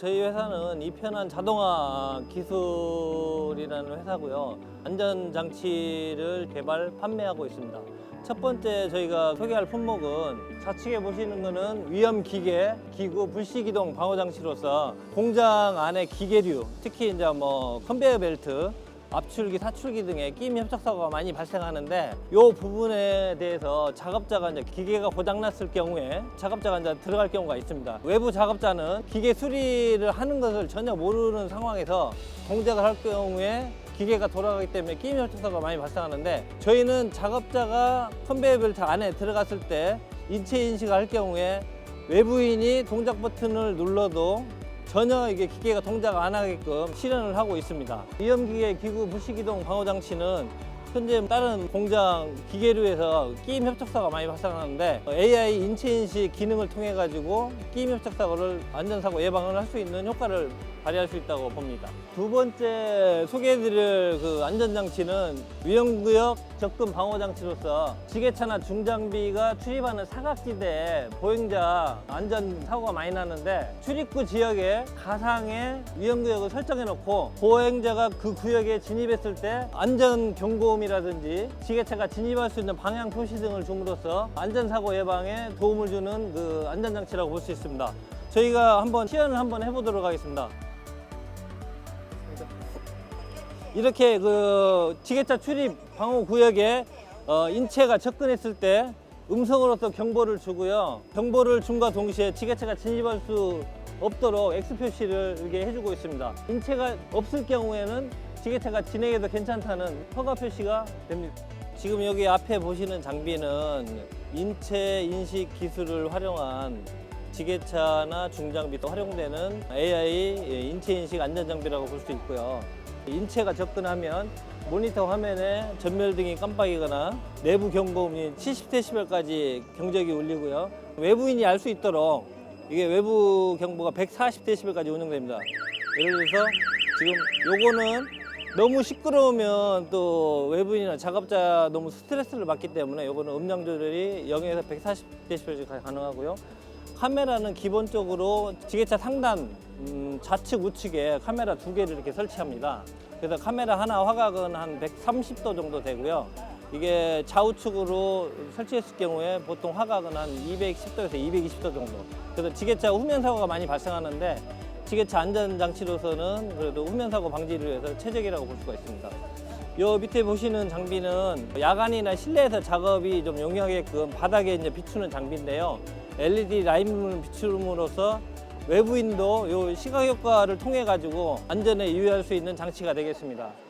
저희 회사는 이편한 자동화 기술이라는 회사고요. 안전 장치를 개발 판매하고 있습니다. 첫 번째 저희가 소개할 품목은 좌측에 보시는 거는 위험 기계, 기구, 불시 기동 방호 장치로서 공장 안에 기계류, 특히 이제 뭐 컨베이어 벨트, 압출기, 사출기 등의 끼임 협착 사고가 많이 발생하는데 이 부분에 대해서 작업자가 이제 기계가 고장났을 경우에 작업자가 이제 들어갈 경우가 있습니다. 외부 작업자는 기계 수리를 하는 것을 전혀 모르는 상황에서 동작을 할 경우에 기계가 돌아가기 때문에 끼임 협착 사고가 많이 발생하는데 저희는 작업자가 컨베이어 벨트 안에 들어갔을 때 인체 인식을 할 경우에 외부인이 동작 버튼을 눌러도 전혀 이게 기계가 동작 안 하게끔 실현을 하고 있습니다. 위험기계 기구 부시기동 방호 장치는 현재 다른 공장 기계류에서 끼임 협착사가 많이 발생하는데 AI 인체 인식 기능을 통해 가지고 끼임 협착사고를 안전사고 예방을 할 수 있는 효과를 발휘할 수 있다고 봅니다. 두 번째 소개해드릴 그 안전장치는 위험구역 접근 방호 장치로서 지게차나 중장비가 출입하는 사각지대에 보행자 안전 사고가 많이 나는데 출입구 지역에 가상의 위험구역을 설정해 놓고 보행자가 그 구역에 진입했을 때 안전 경고음 이라든지 지게차가 진입할 수 있는 방향 표시 등을 줌으로써 안전사고 예방에 도움을 주는 그 안전장치라고 볼 수 있습니다. 저희가 한번 시연을 한번 해보도록 하겠습니다. 이렇게 그 지게차 출입 방호 구역에 어, 인체가 접근했을 때 음성으로서 경보를 주고요. 경보를 줌과 동시에 지게차가 진입할 수 없도록 X 표시를 이렇게 해주고 있습니다. 인체가 없을 경우에는 지게차가 진행해도 괜찮다는 허가 표시가 됩니다. 지금 여기 앞에 보시는 장비는 인체 인식 기술을 활용한 지게차나 중장비 또 활용되는 AI 인체 인식 안전 장비라고 볼 수 있고요. 인체가 접근하면 모니터 화면에 전멸등이 깜빡이거나 내부 경고음이 70dB까지 경적이 울리고요. 외부인이 알 수 있도록 이게 외부 경보가 140dB까지 운영됩니다. 예를 들어서 지금 요거는 너무 시끄러우면 또 외부인이나 작업자 너무 스트레스를 받기 때문에 요거는 음량 조절이 0에서 140dB까지 가능하고요. 카메라는 기본적으로 지게차 상단 음, 좌측 우측에 카메라 두 개를 이렇게 설치합니다. 그래서 카메라 하나 화각은 한 130도 정도 되고요. 이게 좌우측으로 설치했을 경우에 보통 화각은 한 210도에서 220도 정도. 그래서 지게차 후면 사고가 많이 발생하는데 지게차 안전 장치로서는 그래도 후면 사고 방지를 위해서 최적이라고 볼 수가 있습니다. 요 밑에 보시는 장비는 야간이나 실내에서 작업이 좀 용이하게끔 바닥에 이제 비추는 장비인데요. LED 라인을 비춤으로써 외부인도 요 시각 효과를 통해 가지고 안전에 유의할 수 있는 장치가 되겠습니다.